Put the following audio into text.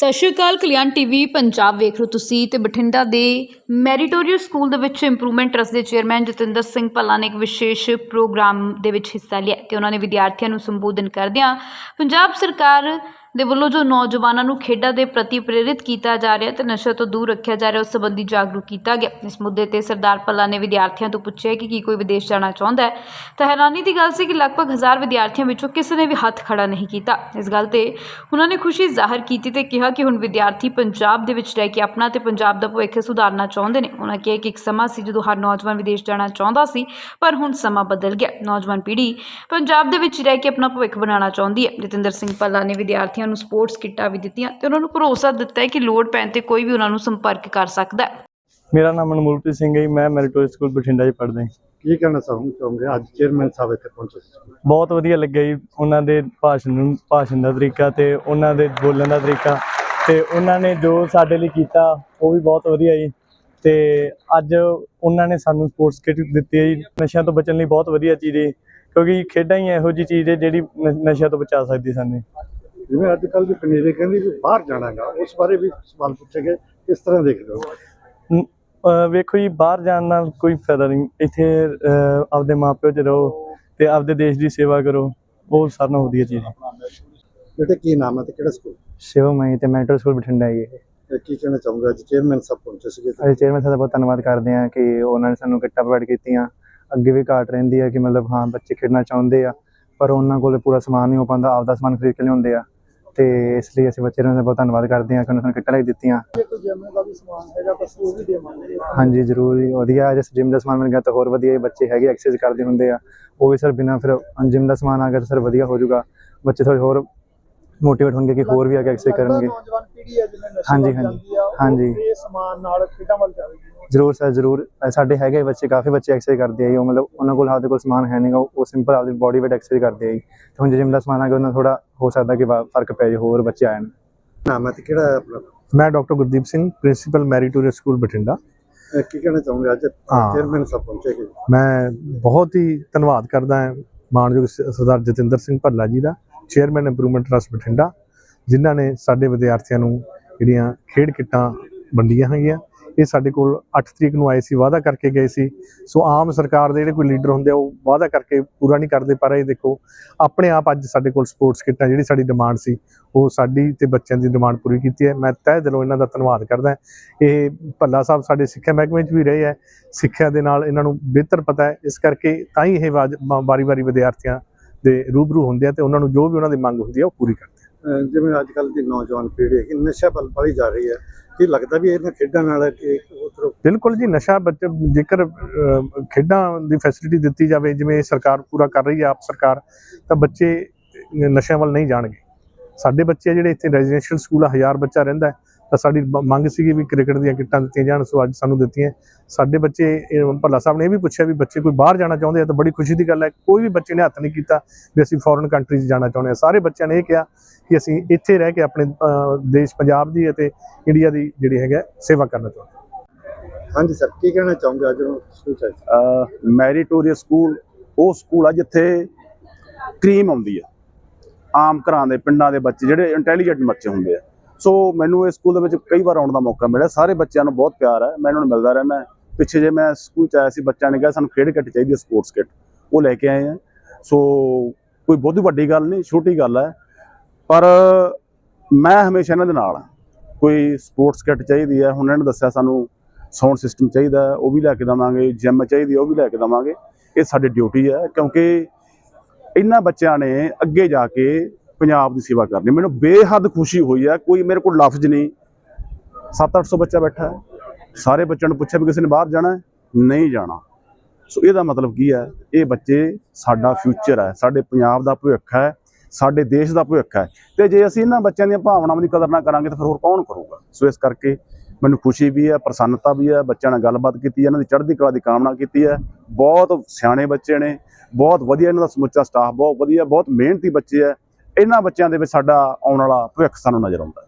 ਸਤਿ ਸ਼੍ਰੀ ਅਕਾਲ, ਕਲਿਆਣ ਟੀਵੀ, ਪੰਜਾਬ ਵੇਖ ਰਹੇ ਹੋ ਤੁਸੀਂ ਤੇ ਬਠਿੰਡਾ ਦੇ ਮੈਰੀਟੋਰੀਅਸ ਸਕੂਲ ਦੇ ਵਿੱਚ ਇੰਪਰੂਵਮੈਂਟ ਟਰਸਟ ਦੇ ਚੇਅਰਮੈਨ ਜਤਿੰਦਰ ਸਿੰਘ ਭੱਲਾ ਨੇ ਇੱਕ ਵਿਸ਼ੇਸ਼ ਪ੍ਰੋਗਰਾਮ ਦੇ ਵਿੱਚ ਹਿੱਸਾ ਲਿਆ ਤੇ ਉਹਨਾਂ ਨੇ ਵਿਦਿਆਰਥੀਆਂ ਨੂੰ ਸੰਬੋਧਨ ਕਰਦਿਆਂ ਪੰਜਾਬ ਸਰਕਾਰ ਦੇ ਵੱਲੋਂ ਜੋ ਨੌਜਵਾਨਾਂ ਨੂੰ ਖੇਡਾਂ ਦੇ ਪ੍ਰਤੀ ਪ੍ਰੇਰਿਤ ਕੀਤਾ ਜਾ ਰਿਹਾ ਤੇ ਨਸ਼ੇ ਤੋਂ ਦੂਰ ਰੱਖਿਆ ਜਾ ਰਿਹਾ, ਉਸ ਸੰਬੰਧੀ ਜਾਗਰੂਕ ਕੀਤਾ ਗਿਆ। ਇਸ ਮੁੱਦੇ ਤੇ ਸਰਦਾਰ ਭੱਲਾ ਨੇ ਵਿਦਿਆਰਥੀਆਂ ਤੋਂ ਪੁੱਛਿਆ ਕਿ ਕੀ ਕੋਈ ਵਿਦੇਸ਼ ਜਾਣਾ ਚਾਹੁੰਦਾ ਹੈ। ਤਾਂ ਹੈਰਾਨੀ ਦੀ ਗੱਲ ਸੀ ਕਿ ਲਗਭਗ ਹਜ਼ਾਰ ਵਿਦਿਆਰਥੀਆਂ ਵਿੱਚੋਂ ਕਿਸੇ ਨੇ ਵੀ ਹੱਥ ਖੜਾ ਨਹੀਂ ਕੀਤਾ। ਇਸ ਗੱਲ ਤੇ ਉਹਨਾਂ ਨੇ ਖੁਸ਼ੀ ਜ਼ਾਹਰ ਕੀਤੀ ਤੇ ਕਿਹਾ ਕਿ ਹੁਣ ਵਿਦਿਆਰਥੀ ਪੰਜਾਬ ਦੇ ਵਿੱਚ ਰਹਿ ਕੇ ਆਪਣਾ ਤੇ ਪੰਜਾਬ ਦਾ ਭਵਿੱਖ ਸੁਧਾਰਨਾ ਚਾਹੁੰਦੇ ਨੇ। ਉਹਨਾਂ ਕਿਹਾ ਕਿ ਇੱਕ ਸਮਾਂ ਸੀ ਜਦੋਂ ਹਰ ਨੌਜਵਾਨ ਵਿਦੇਸ਼ ਜਾਣਾ ਚਾਹੁੰਦਾ ਸੀ, ਪਰ ਹੁਣ ਸਮਾਂ ਬਦਲ ਗਿਆ। ਨੌਜਵਾਨ ਪੀੜ੍ਹੀ ਪੰਜਾਬ ਦੇ ਵਿੱਚ ਰਹਿ ਕੇ ਆਪਣਾ ਭਵਿੱਖ ਬਣਾਉਣਾ ਚਾਹੁੰਦੀ ਹੈ। ਜਤਿੰਦਰ ਸਿੰਘ ਭੱਲਾ ਨੇ ਵਿਦਿਆਰਥੀ ਵਿਦਿਆਰਥੀਆਂ ਨੂੰ ਸਪੋਰਟਸ ਕਿੱਟਾਂ ਵੀ ਦਿੱਤੀਆਂ ਤੇ ਉਹਨਾਂ ਨੂੰ ਭਰੋਸਾ ਦਿੱਤਾ ਹੈ ਕਿ ਲੋੜ ਪੈਣ ਤੇ ਕੋਈ ਵੀ ਉਹਨਾਂ ਨੂੰ ਸੰਪਰਕ ਕਰ ਸਕਦਾ ਹੈ। ਮੇਰਾ ਨਾਮ ਅਨਮੋਲਪ੍ਰੀਤ ਸਿੰਘ ਹੈ ਜੀ, ਮੈਂ ਮੈਰੀਟੋਰੀਅਸ ਸਕੂਲ ਬਠਿੰਡਾ 'ਚ ਪੜ੍ਹਦਾ ਹਾਂ ਕੀ ਕਹਿਣਾ ਚਾਹੂੰ ਚਾਹੁੰਗੇ? ਅੱਜ ਚੇਅਰਮੈਨ ਸਾਹਿਬ ਇੱਥੇ ਪਹੁੰਚੇ ਸੀ ਬਹੁਤ ਵਧੀਆ ਲੱਗਿਆ ਜੀ ਉਹਨਾਂ ਦੇ ਭਾਸ਼ਣ ਨੂੰ ਭਾਸ਼ਣ ਦਾ ਤਰੀਕਾ ਤੇ ਉਹਨਾਂ ਦੇ ਬੋਲਣ ਦਾ ਤਰੀਕਾ ਤੇ ਉਹਨਾਂ ਨੇ ਜੋ ਸਾਡੇ ਲਈ ਕੀਤਾ ਉਹ ਵੀ ਬਹੁਤ ਵਧੀਆ ਜੀ। ਤੇ ਅੱਜ ਉਹਨਾਂ ਨੇ ਸਾਨੂੰ ਸਪੋਰਟਸ ਕਿੱਟ ਦਿੱਤੀ ਹੈ ਜੀ ਨਸ਼ਿਆਂ ਤੋਂ ਬਚਣ ਲਈ ਬਹੁਤ ਵਧੀਆ ਚੀਜ਼ ਹੈ ਕਿਉਂਕਿ ਖੇਡਾਂ ਹੀ ਇਹੋ ਜੀ ਚੀਜ਼ ਹੈ ਜਿਹੜੀ ਨ- ਨਸ਼ਿਆਂ ਤੋਂ ਬਚਾ ਸਕਦੀ ਸਾਨੂੰ। ਜਿਵੇਂ ਅੱਜ ਕੱਲ੍ਹ ਦੀ ਪਨੀਰੀ ਕਹਿੰਦੀ ਵੀ ਬਾਹਰ ਜਾਣਾਗਾ ਉਸ ਬਾਰੇ ਵੀ ਸਵਾਲ ਪੁੱਛੇ ਗਏ ਕਿਸ ਤਰ੍ਹਾਂ ਦੇਖਦੇ ਹੋ? ਵੇਖੋ ਜੀ ਬਾਹਰ ਜਾਣ ਨਾਲ ਕੋਈ ਫਾਇਦਾ ਨਹੀਂ। ਇੱਥੇ ਆਪਦੇ ਮਾਪਿਓ 'ਚ ਰਹੋ ਤੇ ਆਪਦੇ ਦੇਸ਼ ਦੀ ਸੇਵਾ ਕਰੋ ਉਹ ਸਾਰਿਆਂ ਨਾਲੋਂ ਵਧੀਆ ਚੀਜ਼ ਹੈ। ਬੇਟੇ ਕੀ ਨਾਮ ਹੈ ਤੇ ਕਿਹੜਾ ਸਕੂਲ? ਸ਼ਿਵਮਈ ਤੇ ਮੈਂਟਲ ਸਕੂਲ ਬਠਿੰਡਾ ਹੀ ਕੀ ਕਹਿਣਾ ਚਾਹੂੰਗਾ? ਅੱਜ ਚੇਅਰਮੈਨ ਸਾਹਿਬ ਪਹੁੰਚੇ ਸੀਗੇ ਅਸੀਂ ਚੇਅਰਮੈਨ ਸਾਹਿਬ ਦਾ ਬਹੁਤ ਧੰਨਵਾਦ ਕਰਦੇ ਹਾਂ ਕਿ ਉਹਨਾਂ ਨੇ ਸਾਨੂੰ ਕਿੱਟਾਂ ਪ੍ਰੋਵਾਈਡ ਕੀਤੀਆਂ। ਅੱਗੇ ਵੀ ਘਾਟ ਰਹਿੰਦੀ ਹੈ ਕਿ ਮਤਲਬ ਹਾਂ ਬੱਚੇ ਖੇਡਣਾ ਚਾਹੁੰਦੇ ਆ ਪਰ ਉਹਨਾਂ ਕੋਲ ਪੂਰਾ ਸਮਾਨ ਨਹੀਂ ਹੋ ਪਾਉਂਦਾ ਆਪਦਾ ਸਮਾਨ ਖਰੀਦ ਕੇ ਲਿਆਉਂਦੇ ਆ। ਤੇ ਇਸ ਲਈ ਅਸੀਂ ਬੱਚੇ ਦਾ ਬਹੁਤ ਧੰਨਵਾਦ ਕਰਦੇ ਹਾਂ ਕਿ ਉਹਨਾਂ ਨੇ ਸਾਨੂੰ ਕਿੱਟਾਂ ਲਈ ਦਿੱਤੀਆਂ। ਜੇ ਕੋਈ ਜਿਵੇਂ ਦਾ ਵੀ ਸਮਾਨ ਹੈਗਾ ਤਾਂ ਉਹ ਵੀ ਦੇਵਾਂਗੇ। ਹਾਂਜੀ ਜ਼ਰੂਰ ਜੀ ਵਧੀਆ ਜਿਸ ਜਿਮ ਦਾ ਸਮਾਨ ਮਿਲ ਗਿਆ ਤਾਂ ਹੋਰ ਵਧੀਆ ਬੱਚੇ ਹੈਗੇ ਐਕਸਰਸਾਈਜ਼ ਕਰਦੇ ਹੁੰਦੇ ਆ। ਉਹ ਵੀ ਸਰ ਬਿਨਾ ਫਿਰ ਜਿਮ ਦਾ ਸਮਾਨ ਆ ਗਿਆ ਤਾਂ ਸਰ ਵਧੀਆ ਹੋ ਜਾਊਗਾ। ਬੱਚੇ ਥੋੜੇ ਹੋਰ ਮੋਟੀਵੇਟ ਹੋਣਗੇ ਕਿ ਹੋਰ ਵੀ ਆ ਕੇ ਐਕਸਰਸਾਈਜ਼ ਕਰਨਗੇ। ਨੌਜਵਾਨ ਪੀੜ੍ਹੀ ਹੈ ਜਿਵੇਂ ਨਸ਼ੇ ਹਾਂਜੀ, ਹਾਂਜੀ, ਹਾਂਜੀ। ਇਹ ਸਮਾਨ ਨਾਲ ਖੇਡਾਂ ਵੱਲ ਜਾਵੇਗੀ ਜ਼ਰੂਰ ਸਰ ਜ਼ਰੂਰ। ਸਾਡੇ ਹੈਗੇ ਬੱਚੇ ਕਾਫੀ ਬੱਚੇ ਐਕਸਰਸਾਈਜ਼ ਕਰਦੇ ਆ ਜੀ। ਉਹ ਮਤਲਬ ਉਹਨਾਂ ਕੋਲ ਆਪਦੇ ਕੋਲ ਸਮਾਨ ਹੈ ਨਹੀਂਗਾ ਉਹ ਸਿੰਪਲ ਆਪਦੀ ਬੋਡੀ ਵੇਟ ਐਕਸਰਸਾਈਜ਼ ਕਰਦੇ ਆ ਜੀ। ਤੇ ਹੁਣ ਜਿਮ ਦਾ ਸਮਾਨ ਆ ਗਿਆ ਉਹਨਾਂ ਥੋੜਾ ਹੋ ਸਕਦਾ ਕਿ ਫ਼ਰਕ ਪੈ ਜੇ ਹੋਰ ਬੱਚੇ ਆਣ ਨਾਮ ਹੈ ਤੇ ਕਿਹੜਾ ਆਪਣਾ? ਮੈਂ doctor Gurdeep Singh principal meritorious school Bathinda. ਕੀ ਕਹਿਣਾ ਚਾਹੂੰਗਾ? ਅੱਜ। ਚੇਅਰਮੈਨ ਸਾਹਿਬ ਪਹੁੰਚੇ ਕਿ? ਮੈਂ ਬਹੁਤ ਹੀ ਧੰਨਵਾਦ ਕਰਦਾ ਹਾਂ ਮਾਨਯੋਗ ਸਰਦਾਰ ਜਤਿੰਦਰ ਸਿੰਘ ਭੱਲਾ ਜੀ ਦਾ ਚੇਅਰਮੈਨ ਇੰਪਰੂਵਮੈਂਟ ਟਰਸਟ ਬਠਿੰਡਾ ਜਿਨ੍ਹਾਂ ਨੇ ਸਾਡੇ ਵਿਦਿਆਰਥੀਆਂ ਨੂੰ ਜਿਹੜੀਆਂ ਖੇਡ ਕਿੱਟਾਂ ਵੰਡੀਆਂ ਹੈਗੀਆਂ ਇਹ ਸਾਡੇ ਕੋਲ 8 ਤਰੀਕ ਨੂੰ ਆਏ ਸੀ, ਵਾਅਦਾ ਕਰਕੇ ਗਏ ਸੀ। ਸੋ ਆਮ ਸਰਕਾਰ ਦੇ ਜਿਹੜੇ ਕੋਈ ਲੀਡਰ ਹੁੰਦੇ ਆ, ਉਹ ਵਾਅਦਾ ਕਰਕੇ ਪੂਰਾ ਨਹੀਂ ਕਰਦੇ, ਪਰ ਇਹ ਦੇਖੋ, ਆਪਣੇ ਆਪ ਅੱਜ ਸਾਡੇ ਕੋਲ ਸਪੋਰਟਸ ਕਿੱਟਾਂ, ਜਿਹੜੀ ਸਾਡੀ ਡਿਮਾਂਡ ਸੀ, ਉਹ ਸਾਡੀ ਤੇ ਬੱਚਿਆਂ ਦੀ ਡਿਮਾਂਡ ਪੂਰੀ ਕੀਤੀ ਹੈ। ਮੈਂ ਤਹਿ ਦਿਲੋਂ ਇਹਨਾਂ ਦਾ ਧੰਨਵਾਦ ਕਰਦਾ। ਇਹ ਭੱਲਾ ਸਾਹਿਬ ਸਾਡੇ ਸਿੱਖਿਆ ਮਹਿਕਮੇ 'ਚ ਵੀ ਰਹੇ ਹੈ। ਸਿੱਖਿਆ ਦੇ ਨਾਲ ਇਹਨਾਂ ਨੂੰ ਬਿਹਤਰ ਪਤਾ ਹੈ। ਇਸ ਕਰਕੇ ਤਾਂ ਹੀ ਇਹ ਵਾਰੀ-ਵਾਰੀ ਵਿਦਿਆਰਥੀਆਂ ਦੇ ਰੂਬਰੂ ਹੁੰਦੇ ਆ ਤੇ ਉਹਨਾਂ ਨੂੰ ਜੋ ਵੀ ਉਹਨਾਂ ਦੀ ਮੰਗ ਹੁੰਦੀ ਹੈ ਉਹ ਪੂਰੀ ਕਰਦੇ ਜਿਵੇਂ ਅੱਜ ਕੱਲ੍ਹ ਦੀ ਨੌਜਵਾਨ ਪੀੜ੍ਹੀ ਹੈ ਕਿ ਨਸ਼ਾ ਵੱਲ ਵਧੀ ਜਾ ਰਹੀ ਹੈ, ਕੀ ਲੱਗਦਾ ਵੀ ਇਹਨਾਂ ਖੇਡਾਂ ਨਾਲ ਕਿ ਉਧਰ ਬਿਲਕੁਲ ਜੀ, ਨਸ਼ਾ ਬੱਚੇ, ਜੇਕਰ ਖੇਡਾਂ ਦੀ ਫੈਸਿਲਿਟੀ ਦਿੱਤੀ ਜਾਵੇ, ਜਿਵੇਂ ਸਰਕਾਰ ਪੂਰਾ ਕਰ ਰਹੀ ਹੈ, ਆਪ ਸਰਕਾਰ, ਤਾਂ ਬੱਚੇ ਨਸ਼ਿਆਂ ਵੱਲ ਨਹੀਂ ਜਾਣਗੇ। ਸਾਡੇ ਬੱਚੇ ਜਿਹੜੇ ਇੱਥੇ ਰੈਜ਼ੀਡੈਂਸ਼ੀਅਲ ਸਕੂਲ ਆ, ਹਜ਼ਾਰ ਬੱਚਾ ਰਹਿੰਦਾ ਤਾਂ ਸਾਡੀ ਮੰਗ ਸੀਗੀ ਵੀ ਕ੍ਰਿਕਟ ਦੀਆਂ ਕਿੱਟਾਂ ਦਿੱਤੀਆਂ ਜਾਣ ਸੋ ਅੱਜ ਸਾਨੂੰ ਦਿੱਤੀਆਂ। ਸਾਡੇ ਬੱਚੇ ਭੱਲਾ ਸਾਹਿਬ ਨੇ ਇਹ ਵੀ ਪੁੱਛਿਆ ਵੀ ਬੱਚੇ ਕੋਈ ਬਾਹਰ ਜਾਣਾ ਚਾਹੁੰਦੇ ਆ ਤਾਂ ਬੜੀ ਖੁਸ਼ੀ ਦੀ ਗੱਲ ਹੈ ਕੋਈ ਵੀ ਬੱਚੇ ਨੇ ਹੱਥ ਨਹੀਂ ਕੀਤਾ ਵੀ ਅਸੀਂ ਫੋਰਨ ਕੰਟਰੀਜ਼ ਜਾਣਾ ਚਾਹੁੰਦੇ ਆ। ਸਾਰੇ ਬੱਚਿਆਂ ਨੇ ਇਹ ਕਿਹਾ ਕਿ ਅਸੀਂ ਇੱਥੇ ਰਹਿ ਕੇ ਆਪਣੇ ਦੇਸ਼ ਪੰਜਾਬ ਦੀ ਅਤੇ ਇੰਡੀਆ ਦੀ ਜਿਹੜੀ ਹੈਗਾ ਸੇਵਾ ਕਰਨਾ ਚਾਹੁੰਦੇ ਹਾਂ। ਹਾਂਜੀ ਸਰ ਕੀ ਕਹਿਣਾ ਚਾਹੂੰਗਾ ਅੱਜ ਨੂੰ ਸਕੂਲ ਚ? ਮੈਰੀਟੋਰੀਅਸ ਸਕੂਲ ਉਹ ਸਕੂਲ ਆ ਜਿੱਥੇ ਕਰੀਮ ਆਉਂਦੀ ਆ। ਆਮ ਘਰਾਂ ਦੇ ਪਿੰਡਾਂ ਦੇ ਬੱਚੇ ਜਿਹੜੇ ਇੰਟੈਲੀਜੈਂਟ ਬੱਚੇ ਹੁੰਦੇ ਆ। ਸੋ ਮੈਨੂੰ ਇਸ ਸਕੂਲ ਦੇ ਵਿੱਚ ਕਈ ਵਾਰ ਆਉਣ ਦਾ ਮੌਕਾ ਮਿਲਿਆ। ਸਾਰੇ ਬੱਚਿਆਂ ਨੂੰ ਬਹੁਤ ਪਿਆਰ ਹੈ। ਮੈਂ ਇਹਨਾਂ ਨੂੰ ਮਿਲਦਾ ਰਹਿੰਦਾ ਪਿੱਛੇ ਜੇ ਮੈਂ ਸਕੂਲ ਚ ਆਇਆ ਸੀ ਬੱਚਿਆਂ ਨੇ ਕਿਹਾ ਸਾਨੂੰ ਖੇਡ ਕਿੱਟ ਚਾਹੀਦੀ ਹੈ ਸਪੋਰਟਸ ਕਿੱਟ ਉਹ ਲੈ ਕੇ ਆਏ ਆ। ਸੋ ਕੋਈ ਬਹੁਤੀ ਵੱਡੀ ਗੱਲ ਨਹੀਂ ਛੋਟੀ ਗੱਲ ਹੈ। ਪਰ ਮੈਂ ਹਮੇਸ਼ਾ ਇਹਨਾਂ ਦੇ ਨਾਲ ਹਾਂ। ਕੋਈ ਸਪੋਰਟਸ ਕਿੱਟ ਚਾਹੀਦੀ ਹੈ। ਹੁਣ ਇਹਨਾਂ ਨੇ ਦੱਸਿਆ ਸਾਨੂੰ ਸਾਊਂਡ ਸਿਸਟਮ ਚਾਹੀਦਾ ਉਹ ਵੀ ਲੈ ਕੇ ਦਵਾਂਗੇ ਜਿਮ ਚਾਹੀਦੀ ਹੈ, ਉਹ ਵੀ ਲੈ ਕੇ ਦਵਾਂਗੇ। ਇਹ ਸਾਡੀ ਡਿਊਟੀ ਹੈ। ਕਿਉਂਕਿ ਇਹਨਾਂ ਬੱਚਿਆਂ ਨੇ ਅੱਗੇ ਜਾ ਕੇ ਪੰਜਾਬ ਦੀ ਸੇਵਾ ਕਰਨੀ। ਮੈਨੂੰ ਬੇਹੱਦ ਖੁਸ਼ੀ ਹੋਈ ਹੈ ਕੋਈ ਮੇਰੇ ਕੋਲ ਲਫ਼ਜ਼ ਨਹੀਂ। 7-800 ਬੱਚਾ ਬੈਠਾ ਹੈ। ਸਾਰੇ ਬੱਚਿਆਂ ਨੂੰ ਪੁੱਛਿਆ ਵੀ ਕਿਸੇ ਨੇ ਬਾਹਰ ਜਾਣਾ ਹੈ? ਨਹੀਂ ਜਾਣਾ। ਸੋ ਇਹਦਾ ਮਤਲਬ ਕੀ ਹੈ? ਇਹ ਬੱਚੇ ਸਾਡਾ ਫਿਊਚਰ ਹੈ। ਸਾਡੇ ਪੰਜਾਬ ਦਾ ਭਵਿੱਖ ਹੈ। ਸਾਡੇ ਦੇਸ਼ ਦਾ ਭਵਿੱਖ ਹੈ। ਤੇ ਜੇ ਅਸੀਂ ਇਹਨਾਂ ਬੱਚਿਆਂ ਦੀਆਂ ਭਾਵਨਾਵਾਂ ਦੀ ਕਦਰ ਨਾ ਕਰਾਂਗੇ ਤਾਂ ਫਿਰ ਹੋਰ ਕੌਣ ਕਰੂਗਾ? ਸੋ ਇਸ ਕਰਕੇ ਮੈਨੂੰ ਖੁਸ਼ੀ ਵੀ ਹੈ ਪ੍ਰਸੰਨਤਾ ਵੀ ਹੈ। ਬੱਚਿਆਂ ਨਾਲ ਗੱਲਬਾਤ ਕੀਤੀ ਹੈ, ਇਹਨਾਂ ਦੀ ਚੜ੍ਹਦੀ ਕਲਾ ਦੀ ਕਾਮਨਾ ਕੀਤੀ ਹੈ। ਬਹੁਤ ਸਿਆਣੇ ਬੱਚੇ ਨੇ। ਬਹੁਤ ਵਧੀਆ ਇਹਨਾਂ ਦਾ ਸਮੁੱਚਾ ਸਟਾਫ ਬਹੁਤ ਵਧੀਆ ਬਹੁਤ ਮਿਹਨਤੀ ਬੱਚੇ ਹੈ। ਇਹਨਾਂ ਬੱਚਿਆਂ ਦੇ ਵਿੱਚ ਸਾਡਾ ਆਉਣ ਵਾਲਾ ਭਵਿੱਖ ਸਾਨੂੰ ਨਜ਼ਰ ਆਉਂਦਾ